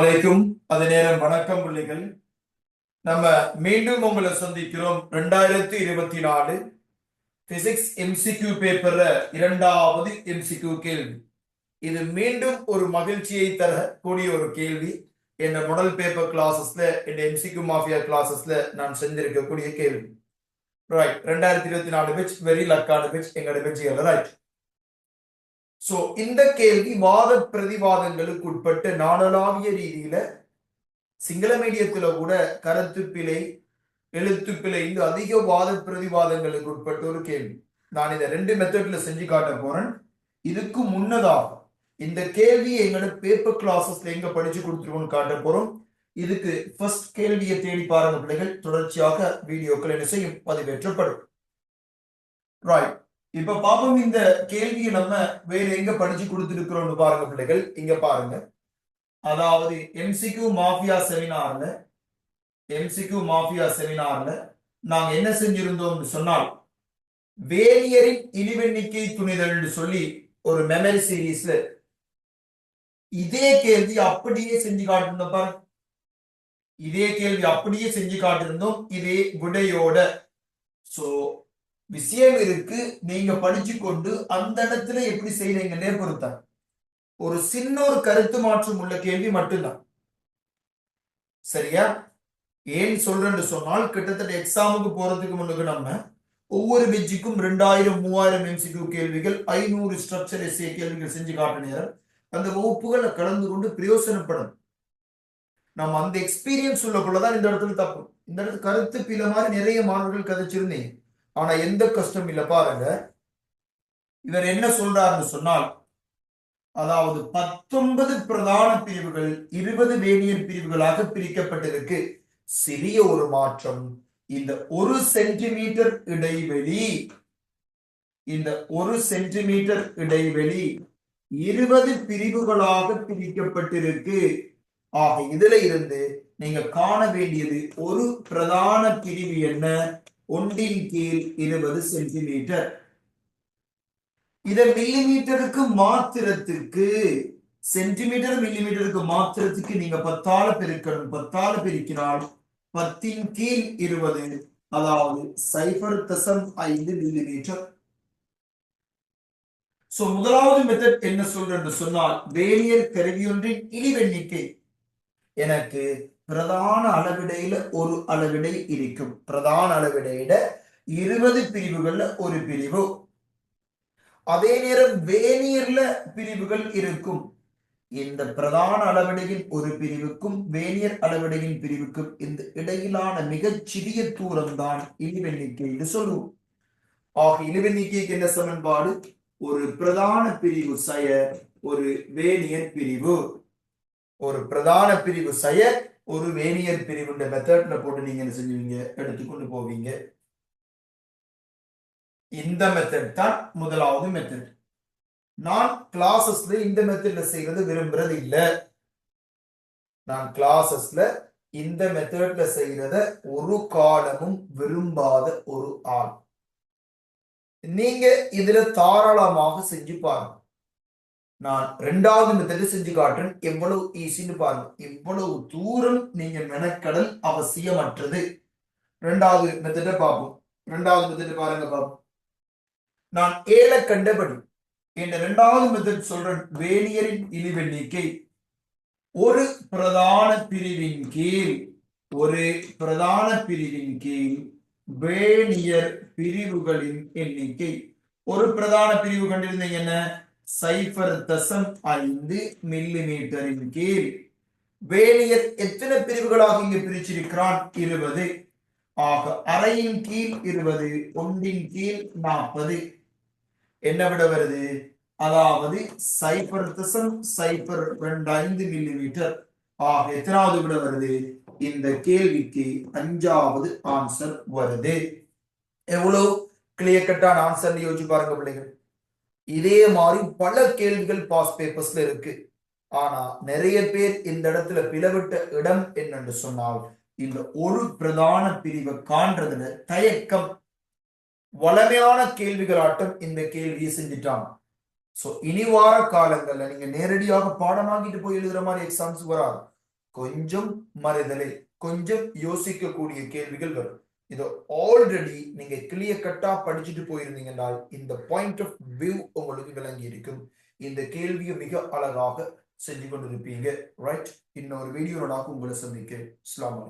வலைக்கும் அது நேரம் வணக்கம் பிள்ளைகள். நம்ம மீண்டும் உங்களை சந்திக்கிறோம் ரெண்டாயிரத்தி இருபத்தி நாலு. பிசிக்ஸ் எம்சிக்யூ பேப்பர்ல இரண்டாவது எம்சிக்யூ கேள்வி. இது மீண்டும் ஒரு மகிழ்ச்சியை தரக்கூடிய ஒரு கேள்வி. என் முதல் பேப்பர் கிளாஸஸ்ல என் எம்சிக்யூ மாஃபியா கிளாஸஸ்ல நான் செஞ்சிருக்கக்கூடிய கேள்வி. ரைட் ரெண்டாயிரத்தி இருபத்தி நாலு பேச் வெரி லக்கான பேச் எங்களோட பேச்சு ரைட் சோ இந்த கேள்வி வாத பிரதிவாதங்களுக்கு உட்பட்டு நாடளாவிய ரீதியில சிங்கள மீடியத்துல கூட கருத்து பிழை எழுத்து பிழை இந்த அதிக வாத பிரதிவாதங்களுக்கு உட்பட்ட ஒரு கேள்வி. நான் இதை ரெண்டு மெத்தட்ல செஞ்சு காட்ட போறேன். இதுக்கு முன்னதாக இந்த கேள்வி எங்களோட பேப்பர் கிளாஸஸ்ல எங்க படிச்சு கொடுத்துருவோம்னு காட்ட போறோம். இதுக்கு ஃபர்ஸ்ட் கேள்வியை தேடி பாருங்க பிள்ளைகள். தொடர்ச்சியாக வீடியோக்கள் என்ன செய்யும்? பதிவேற்றப்படும். ரைட் இப்ப பாப்போம் இந்த கேள்வியை நம்ம வேற எங்க படிச்சு கொடுத்துருக்கிறோம்னு பாருங்க பிள்ளைகள். இங்க பாருங்க. அதாவது எம்சிக்யூ மாஃபியா செமினார்ல எம்சிக்யூ மாஃபியா செமினார்ல நாங்க என்ன செஞ்சிருந்தோம்னு சொன்னால் வேலியரின் இழிவெண்ணிக்கை துணிதல்னு சொல்லி ஒரு மெமரி சீரீஸ்ல இதே கேள்வி அப்படியே செஞ்சு காட்டிருந்தோம் பாருங்க. இதே கேள்வி அப்படியே செஞ்சு காட்டிருந்தோம். இதே குடையோட. சோ விஷயம் இருக்கு நீங்க படிச்சு கொண்டு அந்த இடத்துல எப்படி செய்யறீங்கன்னே பொறுத்தான் ஒரு சின்ன ஒரு கருத்து மாற்றம் உள்ள கேள்வி மட்டும்தான். சரியா? ஏன் சொல்றேன்னு சொன்னால் கிட்டத்தட்ட எக்ஸாமுக்கு போறதுக்கு முன்னுக்கு நம்ம ஒவ்வொரு பெஞ்சுக்கும் ரெண்டாயிரம் மூவாயிரம் எம்சிக்யூ கேள்விகள் ஐநூறு ஸ்ட்ரக்சர் எஸ்ஏ கேள்விகள் செஞ்சு காட்டினார் அந்த வகுப்புகளை கலந்து கொண்டு பிரயோசனப்படும் நம்ம அந்த எக்ஸ்பீரியன்ஸ் உள்ளக்குள்ளதான் இந்த இடத்துல தப்பு. இந்த இடத்துல கருத்து பில மாதிரி நிறைய மாணவர்கள் கதைச்சிருந்தேன். ஆனா எந்த கஷ்டம் இல்லை பாருங்க. இவர் என்ன சொல்றாருன்னு சொன்னால் அதாவது பத்தொன்பது பிரதான பிரிவுகள் இருபது வேணியர் பிரிவுகளாக பிரிக்கப்பட்டிருக்கு. சிறிய ஒரு மாற்றம் இந்த ஒரு சென்டிமீட்டர் இடைவெளி இந்த ஒரு சென்டிமீட்டர் இடைவெளி இருபது பிரிவுகளாக பிரிக்கப்பட்டிருக்கு. ஆக இதுல இருந்து நீங்க காண வேண்டியது ஒரு பிரதான பிரிவு என்ன? ஒன்றின் கீழ் இருபது சென்டிமீட்டர். இதை மில்லிமீட்டருக்கு மாத்திரத்துக்கு சென்டிமீட்டர் மில்லிமீட்டருக்கு மாத்திரத்துக்கு நீங்க பத்தால பெருக்கணும். பத்தால பெருக்கினால் பத்தின் கீழ் இருபது அதாவது சைபர் தசம் ஐந்து மில்லிமீட்டர் சோ முதலாவது மெத்தட் என்ன சொல்றேன்னு சொன்னால் வேலியர் கருவியொன்றின் இழிவெண்ணிக்கை. எனக்கு பிரதான அளவிடையில ஒரு அளவிடை இருக்கும். பிரதான அளவிடையில இருபது பிரிவுகள்ல ஒரு பிரிவு. அதே நேரம் வேனியர்ல பிரிவுகள் இருக்கும். இந்த பிரதான அளவிடையின் ஒரு பிரிவுக்கும் வேனியர் அளவிடையின் பிரிவுக்கும் இந்த இடையிலான மிகச் சிறிய தூரம் தான் இழிவெண்ணிக்கை என்று சொல்லுவோம். ஆக இழிவெண்ணிக்கைக்கு என்ன சமன்பாடு? ஒரு பிரதான பிரிவு செய ஒரு வேனியர் பிரிவு. ஒரு பிரதான பிரிவு செய ஒரு வேனியர் பிரிவுண்ட மெத்தட்ல போட்டு நீங்க என்ன செஞ்சுவீங்க? எடுத்துக்கொண்டு போவீங்க. இந்த மெத்தட் தான் முதலாவது மெத்தட் நான் கிளாஸஸ்ல இந்த மெத்தட்ல செய்யறது விரும்புறது இல்லை. நான் கிளாஸஸ்ல இந்த மெத்தட்ல செய்யறத ஒரு காலமும் விரும்பாத ஒரு ஆள். நீங்க இதுல தாராளமாக செஞ்சு பாருங்க. நான் ரெண்டாவது மெத்தட் செஞ்சு காட்டுறேன். எவ்வளவு ஈஸின்னு பாருங்க. எவ்வளவு தூரம் நீங்க மெனக்கடல் அவசியமற்றது. ரெண்டாவது மெத்தட பார்ப்போம். ரெண்டாவது மெத்தட் பாருங்க பார்ப்போம். நான் ஏழை கண்டபடி என்ற ரெண்டாவது மெத்தட் சொல்றேன் வேணியரின் இழிவெண்ணிக்கை ஒரு பிரதான பிரிவின் கீழ் ஒரு பிரதான பிரிவின் கீழ் வேணியர் பிரிவுகளின் எண்ணிக்கை. ஒரு பிரதான பிரிவு கண்டிருந்தீங்க என்ன? சைபர் தசம் ஐந்து மில்லி மீட்டரின் கீழ். வேலியர் எத்தனை பிரிவுகளாக இங்கு பிரிச்சிருக்கிறான்? இருபது. ஆக அறையின் கீழ் இருபது ஒன்றின் கீழ் நாற்பது. என்ன விட வருது? அதாவது சைபர் தசம் சைபர் ரெண்டு ஐந்து மில்லி மீட்டர் ஆக எத்தனாவது விட வருது? இந்த கேள்விக்கு அஞ்சாவது ஆன்சர் வருது. எவ்வளவு? கிளியர் கட்டான ஆன்சர் யோசிச்சு பாருங்க பிள்ளைகள். இதே மாதிரி பல கேள்விகள் பாஸ் பேப்பர்ஸ்ல இருக்கு. ஆனா நிறைய பேர் இந்த இடத்துல பிளவிட்ட இடம் என்னன்னு சொன்னால் இந்த ஒரு பிரதான பிரிவை காண்றதுல தயக்கம் வளமையான கேள்விகளாட்டம் இந்த கேள்வியை செஞ்சுட்டாங்க. சோ இனி வார காலங்கள்ல நீங்க நேரடியாக பாடமாக்கிட்டு போய் எழுதுற மாதிரி எக்ஸாம்ஸ் வராது. கொஞ்சம் மறுதலை கொஞ்சம் யோசிக்கக்கூடிய கேள்விகள் வரும். இது ஆல்ரெடி நீங்க கிளியர் கட்டா படிச்சுட்டு போயிருந்தீங்கன்னால் இந்த பாயிண்ட் ஆஃப் வியூ உங்களுக்கு விளங்கி இருக்கும். இந்த கேள்வியை மிக அழகாக செஞ்சு கொண்டிருப்பீங்க. ரைட் இன்னொரு வீடியோ நான் உங்களை சந்திக்க இஸ்லாமலை